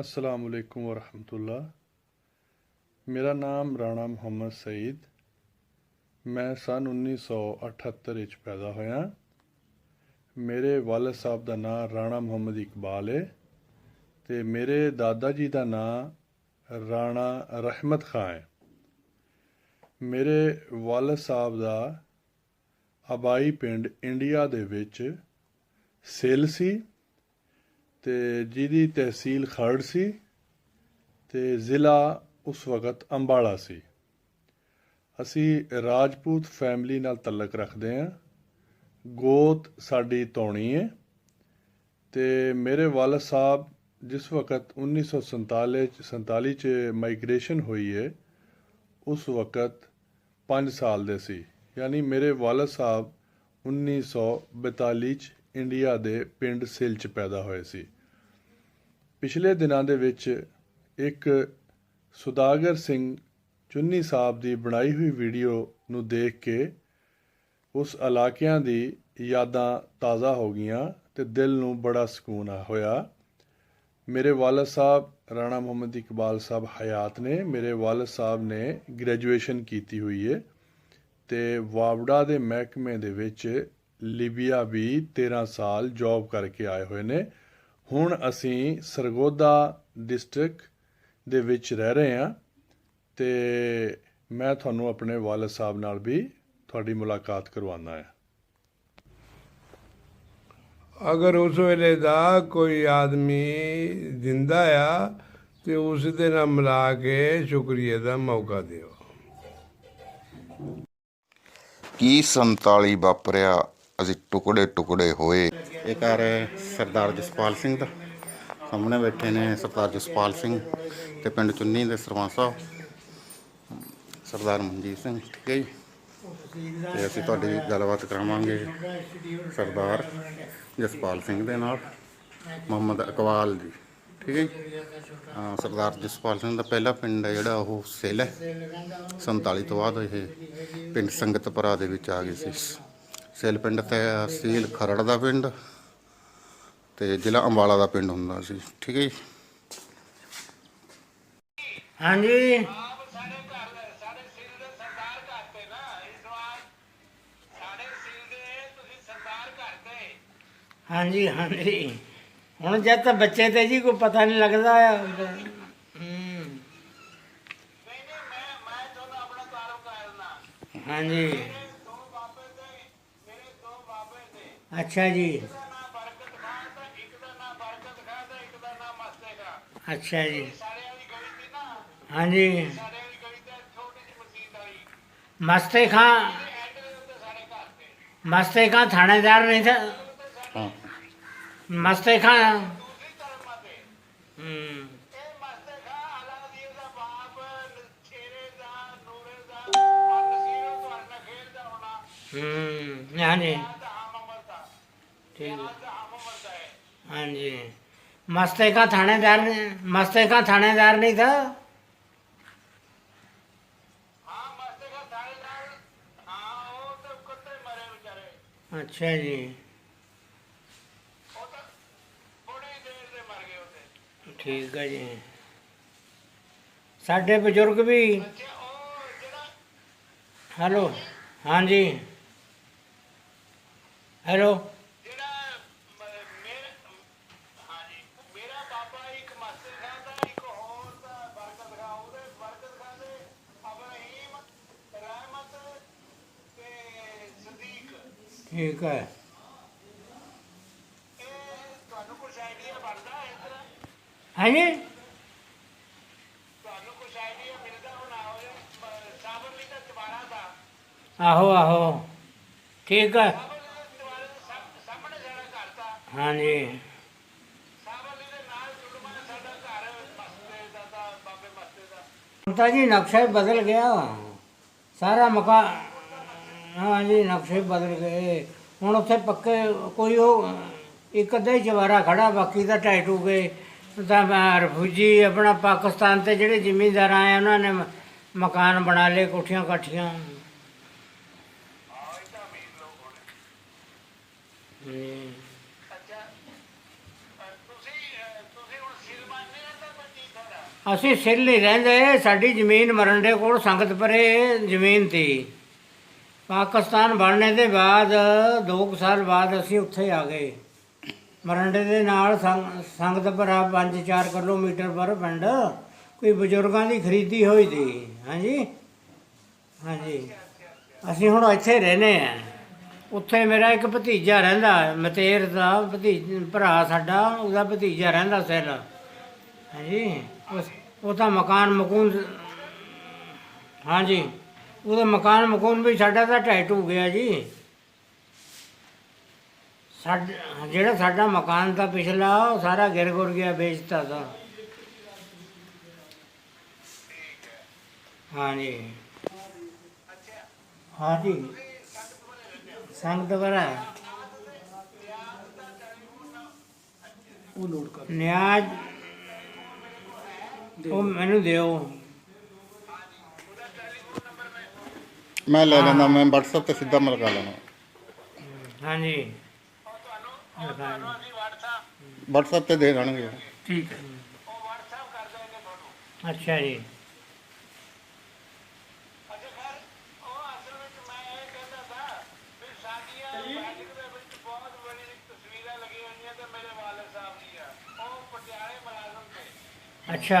ਅਸਲਾਮ ਅਲੈਕੁਮ ਵਰਹਮਤੁल्ला ਮੇਰਾ ਨਾਮ ਰਾਣਾ ਮੁਹੰਮਦ ਸਈਦ ਮੈਂ ਸਨ 1978 ਵਿੱਚ ਪੈਦਾ ਹੋਇਆ ਮੇਰੇ ਵਾਲਦ ਸਾਹਿਬ ਦਾ ਨਾਮ ਰਾਣਾ ਮੁਹੰਮਦ ਇਕਬਾਲ ਹੈ ਤੇ ਮੇਰੇ ਦਾਦਾ ਜੀ ਦਾ ਨਾਮ ਰਾਣਾ ਰਹਿਮਤ ਖਾਂ ਹੈ ਮੇਰੇ ਵਾਲਦ ਸਾਹਿਬ ਦਾ ਆਬਾਈ ਪਿੰਡ ਇੰਡੀਆ ਦੇ ਵਿੱਚ ਸਿੱਲ ਸੀ ਤੇ ਜਿਹਦੀ ਤਹਿਸੀਲ ਖਰੜ ਸੀ ਤੇ ਜ਼ਿਲ੍ਹਾ ਉਸ ਵਕਤ ਅੰਬਾਲਾ ਸੀ। ਅਸੀਂ ਰਾਜਪੂਤ ਫੈਮਿਲੀ ਨਾਲ ਤਲਕ ਰੱਖਦੇ ਹਾਂ। ਗੋਤ ਸਾਡੀ ਤੋਣੀ ਹੈ ਤੇ ਮੇਰੇ ਵਾਲਦ ਸਾਹਿਬ ਜਿਸ ਵਕਤ 1947 ਚ 47 ਚ ਮਾਈਗ੍ਰੇਸ਼ਨ ਹੋਈ ਹੈ ਉਸ ਵਕਤ 5 ਸਾਲ ਦੇ ਸੀ। ਯਾਨੀ ਮੇਰੇ ਵਾਲਦ ਸਾਹਿਬ 1942 ਚ ਇੰਡੀਆ ਦੇ ਪਿੰਡ ਸਿਲ ਚ ਪੈਦਾ ਹੋਏ ਸੀ। ਪਿਛਲੇ ਦਿਨਾਂ ਦੇ ਵਿੱਚ ਇੱਕ ਸੁਦਾਗਰ ਸਿੰਘ ਚੁੰਨੀ ਸਾਹਿਬ ਦੀ ਬਣਾਈ ਹੋਈ ਵੀਡੀਓ ਨੂੰ ਦੇਖ ਕੇ ਉਸ ਇਲਾਕਿਆਂ ਦੀ ਯਾਦਾਂ ਤਾਜ਼ਾ ਹੋ ਗਈਆਂ ਤੇ ਦਿਲ ਨੂੰ ਬੜਾ ਸਕੂਨ ਹੋਇਆ। ਮੇਰੇ ਵਾਲਦ ਸਾਹਿਬ ਰਾਣਾ ਮੁਹੰਮਦ ਇਕਬਾਲ ਸਾਹਿਬ ਹਯਾਤ ਨੇ, ਮੇਰੇ ਵਾਲਦ ਸਾਹਿਬ ਨੇ ਗ੍ਰੈਜੂਏਸ਼ਨ ਕੀਤੀ ਹੋਈ ਹੈ ਤੇ ਵਾਵੜਾ ਦੇ ਮਹਿਕਮੇ ਦੇ ਵਿੱਚ ਲੀਬੀਆ ਵੀ 13 ਸਾਲ ਜੌਬ ਕਰਕੇ ਆਏ ਹੋਏ ਨੇ। ਹੁਣ ਅਸੀਂ ਸਰਗੋਦਾ ਡਿਸਟ੍ਰਿਕਟ ਦੇ ਵਿੱਚ ਰਹਿ ਰਹੇ ਹਾਂ ਤੇ ਮੈਂ ਤੁਹਾਨੂੰ ਆਪਣੇ ਵਾਲਦ ਸਾਹਿਬ ਨਾਲ ਵੀ ਤੁਹਾਡੀ ਮੁਲਾਕਾਤ ਕਰਵਾਉਣਾ ਹੈ। ਅਗਰ ਉਸ ਵੇਲੇ ਦਾ ਕੋਈ ਆਦਮੀ ਜਿੰਦਾ ਆ ਤੇ ਉਸ ਦੇ ਨਾਲ ਮਿਲਾ ਕੇ ਸ਼ੁਕਰੀਏ ਦਾ ਮੌਕਾ ਦਿਓ। ਕੀ 47 ਵਾਪਰਿਆ? ਅਸੀਂ ਟੁਕੜੇ ਟੁਕੜੇ ਹੋਏ। ਇਹ ਘਰ ਹੈ ਸਰਦਾਰ ਜਸਪਾਲ ਸਿੰਘ ਦਾ। ਸਾਹਮਣੇ ਬੈਠੇ ਨੇ ਸਰਦਾਰ ਜਸਪਾਲ ਸਿੰਘ ਤੇ ਪਿੰਡ ਚੁੰਨੀ ਦੇ ਸਰਪੰਚ ਸਾਹਿਬ ਸਰਦਾਰ ਮਨਜੀਤ ਸਿੰਘ ਠੀਕ ਹੈ ਜੀ? ਤੇ ਅਸੀਂ ਤੁਹਾਡੀ ਗੱਲਬਾਤ ਕਰਾਵਾਂਗੇ ਸਰਦਾਰ ਜਸਪਾਲ ਸਿੰਘ ਦੇ ਨਾਲ ਮੁਹੰਮਦ ਇਕਬਾਲ ਜੀ ਠੀਕ ਹੈ ਜੀ? ਹਾਂ, ਸਰਦਾਰ ਜਸਪਾਲ ਸਿੰਘ ਦਾ ਪਹਿਲਾ ਪਿੰਡ ਹੈ ਜਿਹੜਾ ਉਹ ਸਿੱਲ ਹੈ। 47 ਤੋਂ ਬਾਅਦ ਇਹ ਪਿੰਡ ਸੰਗਤਪੁਰਾ ਦੇ ਵਿੱਚ ਆ ਗਏ ਸੀ। ਸਿੱਲ ਪਿੰਡ ਤਹਿਸੀਲ ਖਰੜ ਦਾ ਪਿੰਡ ਤੇ ਜ਼ਿਲ੍ਹਾ ਅੰਬਾਲਾ ਦਾ ਪਿੰਡ ਹੁੰਦਾ ਸੀ। ਠੀਕ ਹੈ ਜੀ? ਹਾਂਜੀ। ਹਾਂਜੀ ਹਾਂਜੀ। ਹੁਣ ਜਦ ਤਾਂ ਬੱਚੇ ਤੇ ਜੀ ਕੋਈ ਪਤਾ ਨਹੀਂ ਲੱਗਦਾ ਆ। ਹੂੰ ਹਾਂਜੀ। ਅੱਛਾ ਜੀ। ਅੱਛਾ ਜੀ। ਹਾਂਜੀ। ਮਸਤੇ ਖਾਂ ਮਸਤੇ ਖਾਂ ਥਾਣੇਦਾਰ ਨਹੀਂ ਥਾ ਹਾਂ। ਮਸਤੇ ਖਾਂ ਹੂੰ ਹੂੰ ਹਾਂਜੀ ਠੀਕ ਹਾਂਜੀ मस्ते का थानेदार ने मस्ते का थानेदार नहीं था अच्छा जी ਠੀਕ ਹੈ ਜੀ ਸਾਡੇ ਬਜ਼ੁਰਗ ਵੀ ਹੈਲੋ ਹਾਂਜੀ ਹੈਲੋ ਠੀਕ ਹੈ ਹਾਂਜੀ ਆਹੋ ਆਹੋ ਠੀਕ ਹੈ ਹਾਂਜੀ ਹੁਣ ਤਾਂ ਜੀ ਨਕਸ਼ਾ ਹੀ ਬਦਲ ਗਿਆ ਸਾਰਾ ਮਕਾ ਹਾਂ ਹਾਂਜੀ ਨਕਸ਼ੇ ਬਦਲ ਗਏ। ਹੁਣ ਉੱਥੇ ਪੱਕੇ, ਕੋਈ ਉਹ, ਇੱਕ ਅੱਧਾ ਹੀ ਚਵਾਰਾ ਖੜਾ, ਬਾਕੀ ਤਾਂ ਢਹਿ ਟੂ ਗਏ। ਤਾਂ ਮੈਂ ਰਫੂਜੀ ਆਪਣਾ ਪਾਕਿਸਤਾਨ ਤੇ ਜਿਹੜੇ ਜ਼ਿਮੀਂਦਾਰ ਆਏ, ਉਹਨਾਂ ਨੇ ਮਕਾਨ ਬਣਾ ਲਏ, ਕੋਠੀਆਂ ਕਾਠੀਆਂ। ਅਸੀਂ ਸਿਰ ਨਹੀਂ ਰਹਿੰਦੇ, ਸਾਡੀ ਜ਼ਮੀਨ ਮਰੰਡੇ ਕੋਲ ਸੰਗਤ ਪਰੇ ਜ਼ਮੀਨ ਤੀ। ਪਾਕਿਸਤਾਨ ਬਣਨੇ ਦੇ ਬਾਅਦ 2 ਸਾਲ ਬਾਅਦ ਅਸੀਂ ਉੱਥੇ ਆ ਗਏ। ਮਰੰਡੇ ਦੇ ਨਾਲ ਸੰਗ- ਸੰਗਤ ਭਰਾ 5-4 ਕਿਲੋਮੀਟਰ ਪਰ ਪਿੰਡ, ਕੋਈ ਬਜ਼ੁਰਗਾਂ ਦੀ ਖਰੀਦੀ ਹੋਈ ਸੀ ਹਾਂਜੀ? ਹਾਂਜੀ। ਅਸੀਂ ਹੁਣ ਇੱਥੇ ਰਹਿੰਦੇ ਆ ਉੱਥੇ ਮੇਰਾ ਇੱਕ ਭਤੀਜਾ ਰਹਿੰਦਾ, ਮਤੇਰ ਦਾ ਭਤੀਜ ਭਰਾ ਸਾਡਾ, ਉਹਦਾ ਭਤੀਜਾ ਰਹਿੰਦਾ ਸੈਲ। ਹਾਂਜੀ? ਉਸ- ਉਹ ਤਾਂ ਮਕਾਨ ਮਕੂਨ, ਹਾਂਜੀ। ਉਹਦਾ ਮਕਾਨ ਮਕੂਨ ਵੀ ਸਾਡਾ ਤਾਂ ਟੈਟ ਹੋ ਗਿਆ ਜੀ। ਸਾਡਾ ਜਿਹੜਾ ਸਾਡਾ ਮਕਾਨ ਤਾਂ ਪਿਛਲਾ ਉਹ ਸਾਰਾ ਗਿਰ ਗੁਰ ਗਿਆ ਵੇਚਤਾ ਤਾਂ। ਹਾਂਜੀ। ਹਾਂਜੀ। ਸੰਗਤ ਵਰਾ ਉਹ ਲੋਡ ਕਰ। ਨਿਆਜ ਉਹ ਮੈਨੂੰ ਦਿਓ। ਮੈਂ ਲੈ ਲੈਂਦਾ ਮੈਂ WhatsApp ਤੇ ਸਿੱਧਾ ਮਿਲਵਾ ਲੈਣਾ ਹਾਂਜੀ। WhatsApp ਤੇ ਦੇ ਦੇਣਗੇ। ਠੀਕ ਹੈ। ਅੱਛਾ ਜੀ। ਅੱਛਾ।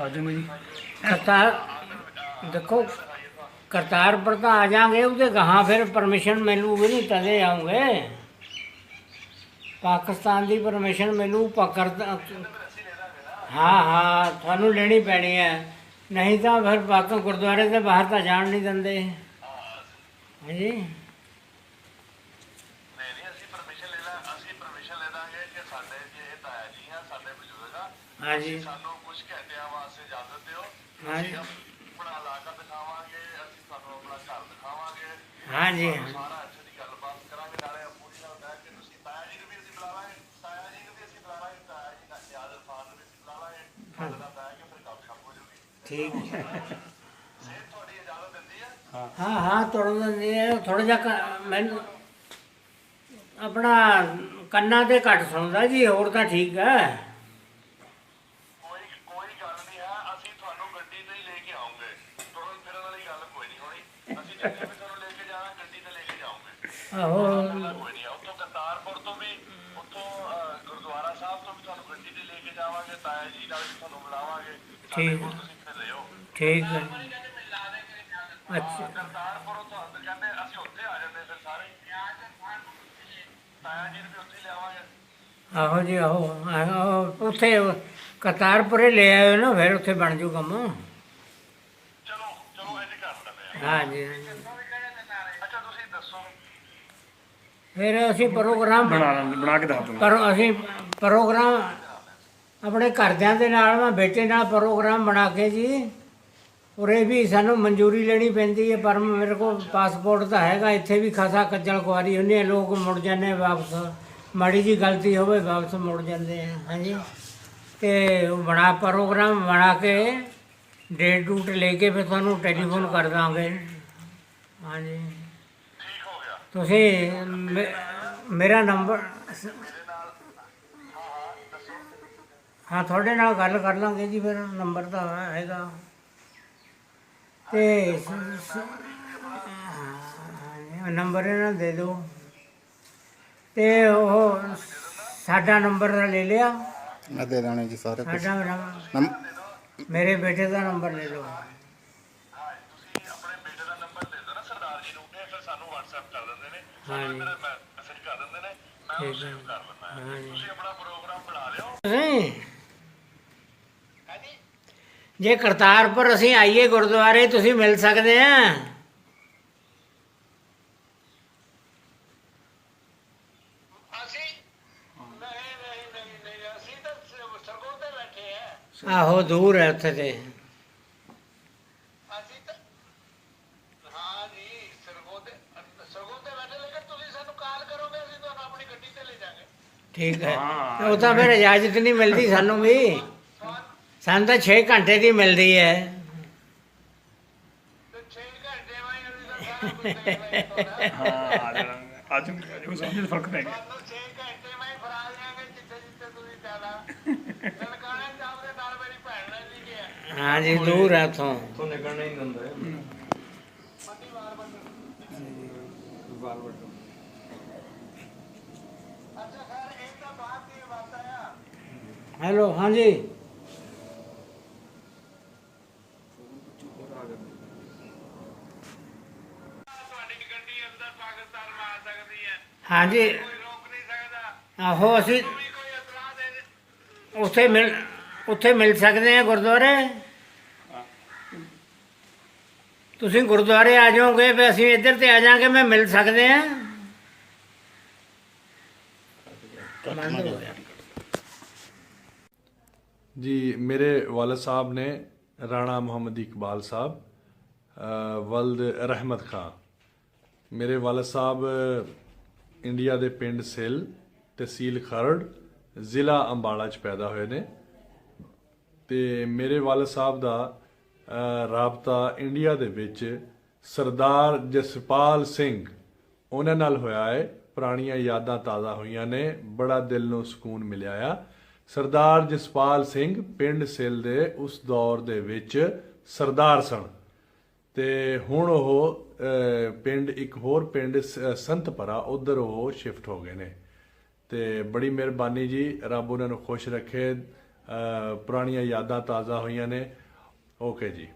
ਆ ਜੀ ਕਰਤਾਰ ਦੇਖੋ, ਕਰਤਾਰਪੁਰ ਤਾਂ ਆ ਜਾਾਂਗੇ ਉਹਦੇ ਗਾਹਾਂ ਫਿਰ ਪਰਮਿਸ਼ਨ ਮਿਲੂਗੀ ਨਹੀਂ, ਤਦੇ ਆਉਂਗੇ। ਪਾਕਿਸਤਾਨ ਦੀ ਪਰਮਿਸ਼ਨ ਮੈਨੂੰ ਪਕੜ ਹਾਂ ਹਾਂ, ਤੁਹਾਨੂੰ ਲੈਣੀ ਪੈਣੀ ਹੈ। ਨਹੀਂ ਤਾਂ ਫਿਰ ਪਾਕ ਗੁਰਦੁਆਰੇ ਦੇ ਬਾਹਰ ਤਾਂ ਜਾਣ ਨਹੀਂ ਦਿੰਦੇ। ਹਾਂਜੀ। ਨਹੀਂ ਨਹੀਂ ਅਸੀਂ ਪਰਮਿਸ਼ਨ ਲੈ ਲਾ ਅਸੀਂ ਪਰਮਿਸ਼ਨ ਲੈ ਦਾਂਗੇ ਕਿ ਸਾਡੇ ਜੇ ਇਹ ਤਾਇਆ ਜੀ ਆ ਸਾਡੇ ਬਜ਼ੁਰਗ ਆ ਹਾਂਜੀ। ਸਾਨੂੰ ਕੁਝ ਘੰਟਿਆਂ ਵਾਸਤੇ ਇਜਾਜ਼ਤ ਦਿਓ। ਹਾਂਜੀ। ਆਪਣਾ ਇਲਾਕਾ ਦਿਖਾਵਾਂਗੇ ਅਸੀਂ ਤੁਹਾਨੂੰ ਆਪਣਾ ਘਰ ਦਿਖਾਵਾਂਗੇ। ਹਾਂਜੀ ਸਾਰਾ ਅੱਛੇ ਦੀ ਗੱਲਬਾਤ ਕਰਾਂਗੇ ਨਾਲੇ ਪੂਰੀ ਨਾਲ ਬੈਠ ਕੇ ਤੁਸੀਂ ਤਾਇਆ ਜੀ ਨੂੰ ਵੀ ਅਸੀਂ ਬੁਲਾਵਾਂਗੇ ਤਾਇਆ ਜੀ ਨੂੰ ਵੀ ਅਸੀਂ ਬੁਲਾਵਾਂਗੇ ਤਾਇਆ ਜੀ ਦਾ ਯਾਦ ਇਰਫਾਨ ਨੂੰ ਵੀ ਅਸੀਂ ਬੁਲਾਵਾਂਗੇ। ਸਾਡੇ ਨਾਲ ਬਹਿ ਕੇ ਫਿਰ ਗੱਲ ਸ਼ਾਪ ਹੋ ਜੂਗੀ ਠੀਕ ਹੈ ਸਿਹਤ ਤੁਹਾਡੀ ਇਜਾਜ਼ਤ ਦਿੰਦੀ ਹੈ ਹਾਂ ਤੋੜਨ ਆ ਥੋੜਾ ਜਿਹਾ ਮੈਨੂੰ ਆਪਣਾ ਕੰਨਾਂ ਤੇ ਘੱਟ ਸੁਣਦਾ ਜੀ ਹੋਰ ਤਾਂ ਠੀਕ ਹੈ। ਕੋਈ ਕੋਈ ਗੱਲ ਨਹੀਂ ਹੈ ਅਸੀਂ ਤੁਹਾਨੂੰ ਗੱਡੀ ਤੇ ਹੀ ਲੈ ਕੇ ਆਉਂਗੇ। ਤੁਰਨ ਫਿਰਨ ਵਾਲੀ ਗੱਲ ਕੋਈ ਨਹੀਂ ਹੋਣੀ। ਅਸੀਂ ਜਿੱਥੇ ਵੀ ਤੁਹਾਨੂੰ ਲੈ ਕੇ ਜਾਣਾ ਗੱਡੀ ਤੇ ਲੈ ਕੇ ਜਾਓਗੇ ਆਹੋ। ਕੋਈ ਨਹੀਂ ਉੱਥੋਂ ਕਰਤਾਰਪੁਰ ਤੋਂ ਵੀ ਉੱਥੋਂ ਗੁਰਦੁਆਰਾ ਸਾਹਿਬ ਤੋਂ ਵੀ ਤੁਹਾਨੂੰ ਗੱਡੀ ਤੇ ਲੈ ਕੇ ਜਾਵਾਂਗੇ ਤਾਇਆ ਜੀ ਨਾਲ ਵੀ ਤੁਹਾਨੂੰ ਬੁਲਾਵਾਂਗੇ। ਠੀਕ ਠੀਕ ਹੈ। ਅੱਛਾ। ਕਰਤਾਰਪੁਰ ਤੋਂ ਅੰਦਰ ਕਹਿੰਦੇ ਅਸੀਂ ਉੱਥੇ ਆ ਜਾਂਦੇ ਫਿਰ ਸਾਰੇ। ਤਾਇਆ ਜੀ ਨੂੰ ਵੀ ਉੱਥੇ ਲਿਆਵਾਂਗੇ। ਆਹੋ ਜੀ ਆਹੋ। ਆਹੋ ਉੱਥੇ ਕਰਤਾਰਪੁਰੇ ਲੈ ਆਇਓ ਨਾ ਫਿਰ ਉੱਥੇ ਬਣ ਜੂ ਕੰਮ। ਚਲੋ ਚਲੋ ਇੰਜ ਕਰ ਲੈਂਦੇ ਆ ਹਾਂਜੀ ਹਾਂਜੀ। ਅੱਛਾ ਤੁਸੀਂ ਦੱਸੋ। ਫਿਰ ਅਸੀਂ ਪ੍ਰੋਗਰਾਮ ਬਣਾ ਲਾਂਗੇ ਬਣਾ ਕੇ ਦੱਸ ਦੂੰਗਾ ਪਰ ਅਸੀਂ ਪ੍ਰੋਗਰਾਮ ਆਪਣੇ ਘਰਦਿਆਂ ਦੇ ਨਾਲ ਮੈਂ ਬੇਟੇ ਨਾਲ ਪ੍ਰੋਗਰਾਮ ਬਣਾ ਕੇ ਜੀ। ਉਰੇ ਵੀ ਸਾਨੂੰ ਮਨਜ਼ੂਰੀ ਲੈਣੀ ਪੈਂਦੀ ਹੈ, ਪਰ ਮੇਰੇ ਕੋਲ ਪਾਸਪੋਰਟ ਤਾਂ ਹੈਗਾ, ਇੱਥੇ ਵੀ ਖਾਸਾ ਕੱਜਲ ਕੁਆਰੀ ਹੁੰਦੀ ਹੈ, ਲੋਕ ਮੁੜ ਜਾਂਦੇ ਵਾਪਸ। ਮਾੜੀ ਜੀ ਗਲਤੀ ਹੋਵੇ ਵਾਪਸ ਮੁੜ ਜਾਂਦੇ ਆ, ਹਾਂਜੀ। ਤੇ ਬਣਾ ਪ੍ਰੋਗਰਾਮ ਬਣਾ ਕੇ ਡੇਟ ਡੂਟ ਲੈ ਕੇ ਫਿਰ ਤੁਹਾਨੂੰ ਟੈਲੀਫੋਨ ਕਰ ਦਾਂਗੇ। ਹਾਂਜੀ। ਤੁਸੀਂ ਮੇ- ਮੇਰਾ ਨੰਬਰ ਹਾਂ ਤੁਹਾਡੇ ਨਾਲ ਗੱਲ ਕਰ ਲਾਂਗੇ ਜੀ, ਫਿਰ ਨੰਬਰ ਤਾਂ ਹੈਗਾ। ਤੇ ਨੰਬਰ ਇਹਨਾਂ ਨੂੰ ਦੇ ਦਿਓ। ਤੇ ਉਹ ਸਾਡਾ ਨੰਬਰ ਲੈ ਲਿਆ। ਮੈਂ ਦੇ ਦੇਣੇ ਜੀ ਸਾਰੇ। ਸਾਡਾ ਨੰਬਰ ਨੰਬ- ਮੇਰੇ ਬੇਟੇ ਦਾ ਨੰਬਰ ਲੈ ਲਓ। ਹਾਂ ਤੁਸੀਂ ਆਪਣੇ ਬੇਟੇ ਦਾ ਨੰਬਰ ਦੇ ਦਿਓ ਨਾ ਸਰਦਾਰ ਜੀ ਨੂੰ ਇਹ ਫਿਰ ਸਾਨੂੰ WhatsApp ਕਰ ਦਿੰਦੇ ਨੇ ਸਾਨੂੰ ਹਾਂਜੀ। ਮੈਸੇਜ ਕਰ ਦਿੰਦੇ ਨੇ ਮੈਂ ਉਹ ਸੇਵ ਕਰ ਲੈਂਦਾ ਹਾਂ ਤੁਸੀਂ ਆਪਣਾ ਪ੍ਰੋਗਰਾਮ ਬਣਾ ਲਿਓ। ਤੁਸੀਂ ਜੇ ਕਰਤਾਰਪੁਰ ਅਸੀਂ ਆਈਏ ਗੁਰਦੁਆਰੇ ਤੁਸੀਂ ਮਿਲ ਸਕਦੇ ਆ। ਅਸੀਂ ਨਹੀਂ ਨਹੀਂ ਨਹੀਂ ਨਹੀਂ ਅਸੀਂ ਤਾਂ ਸਰਗੋਂ ਤੇ ਬੈਠੇ ਆ। ਆਹੋ ਦੂਰ ਹੈ ਉੱਥੇ ਤੇ। ਅਸੀਂ ਤਾਂ ਹਾਂ ਜੀ ਸਰਗੋਂ ਤੇ ਸਰਗੋਂ ਤੇ ਬੈਠੇ ਲੇਕਿਨ ਤੁਸੀਂ ਸਾਨੂੰ ਕਾਲ ਕਰੋਗੇ ਅਸੀਂ ਤੁਹਾਨੂੰ ਆਪਣੀ ਗੱਡੀ ਤੇ ਲੈ ਜਾਾਂਗੇ ਠੀਕ ਹੈ। ਉਹ ਤਾਂ ਫਿਰ ਇਜਾਜ਼ਤ ਨਹੀਂ ਮਿਲਦੀ ਸਾਨੂੰ ਵੀ। ਸਾਨੂੰ ਤਾਂ 6 ਘੰਟੇ ਦੀ ਮਿਲਦੀ ਹੈ। ਤੇ 6 ਘੰਟੇ ਵਾਂ ਅਸੀਂ ਤਾਂ ਸਾਰਾ ਕੁਝ ਦੇਖ ਲਈ ਤੁਹਾਡਾ। ਹਾਂ ਆ ਜਾਣਾ। ਅੱਜ ਅੱਜ ਸਮਝ ਫ਼ਰਕ ਪੈ ਗਿਆ। ਸਾਨੂੰ 6 ਘੰਟੇ ਮੈਂ ਹੀ ਫਰਾ ਦਿਆਂਗੇ ਜਿੱਥੇ ਜਿੱਥੇ ਤੁਸੀਂ ਜਾਣਾ। ਨਨਕਾਣਾ ਸਾਹਿਬ ਦੇ ਨਾਲ ਮੇਰੀ ਭੈਣ ਰਹਿੰਦੀ ਹੈ ਹਾਂ ਜੀ ਦੂਰ ਹੈ ਉੱਥੋਂ ਤੋਂ ਨਿਕਲਣਾ ਹੀ ਦਿੰਦਾ ਅੱਛਾ ਖੈਰ ਇਹ ਤਾਂ ਬਾਤ ਦੀ ਬਾਤ ਆ। ਹੈਲੋ ਹਾਂ ਜੀ ਤੁਹਾਡੀ ਗੱਡੀ ਅੰਦਰ ਪਾਕਿਸਤਾਨ ਮਾ ਆ ਹਾਂਜੀ। ਆਹੋ ਅਸੀਂ ਉੱਥੇ ਮਿਲ ਉੱਥੇ ਮਿਲ ਸਕਦੇ ਆ ਗੁਰਦੁਆਰੇ। ਤੁਸੀਂ ਗੁਰਦੁਆਰੇ ਆ ਜਾਓਗੇ ਵੀ ਅਸੀਂ ਇੱਧਰ ਤੇ ਆ ਜਾਾਂਗੇ ਮੈਂ ਮਿਲ ਸਕਦੇ ਆ ਜੀ ਮੇਰੇ ਵਾਲਦ ਸਾਹਿਬ ਨੇ ਰਾਣਾ ਮੁਹੰਮਦ ਇਕਬਾਲ ਸਾਹਿਬ ਵਲਦ ਰਹਿਮਤ ਖਾਨ ਮੇਰੇ ਵਾਲਦ ਸਾਹਿਬ ਇੰਡੀਆ ਦੇ ਪਿੰਡ ਸਿੱਲ ਤਹਿਸੀਲ ਖਰੜ, ਜ਼ਿਲ੍ਹਾ ਅੰਬਾਲਾ ਚ ਪੈਦਾ ਹੋਏ ਨੇ। ਤੇ ਮੇਰੇ ਵਾਲਦ ਸਾਹਿਬ ਦਾ ਰਾਬਤਾ ਇੰਡੀਆ ਦੇ ਵਿੱਚ ਸਰਦਾਰ ਜਸਪਾਲ ਸਿੰਘ, ਉਹਨਾਂ ਨਾਲ ਹੋਇਆ ਹੈ ਪੁਰਾਣੀਆਂ ਯਾਦਾਂ ਤਾਜ਼ਾ ਹੋਈਆਂ ਨੇ, ਬੜਾ ਦਿਲ ਨੂੰ ਸਕੂਨ ਮਿਲਿਆ ਆ। ਸਰਦਾਰ ਜਸਪਾਲ ਸਿੰਘ ਪਿੰਡ ਸਿੱਲ ਦੇ ਉਸ ਦੌਰ ਦੇ ਵਿੱਚ ਸਰਦਾਰ ਸਨ। ਤੇ ਹੁਣ ਉਹ ਪਿੰਡ, ਇੱਕ ਹੋਰ ਪਿੰਡ ਸ- ਸੰਤਪਰਾ, ਉਧਰ ਉਹ ਸ਼ਿਫਟ ਹੋ ਗਏ ਨੇ। ਤੇ ਬੜੀ ਮਿਹਰਬਾਨੀ ਜੀ, ਰੱਬ ਉਹਨਾਂ ਨੂੰ ਖੁਸ਼ ਰੱਖੇ ਪੁਰਾਣੀਆਂ ਯਾਦਾਂ ਤਾਜ਼ਾ ਹੋਈਆਂ ਨੇ। ਓਕੇ ਜੀ।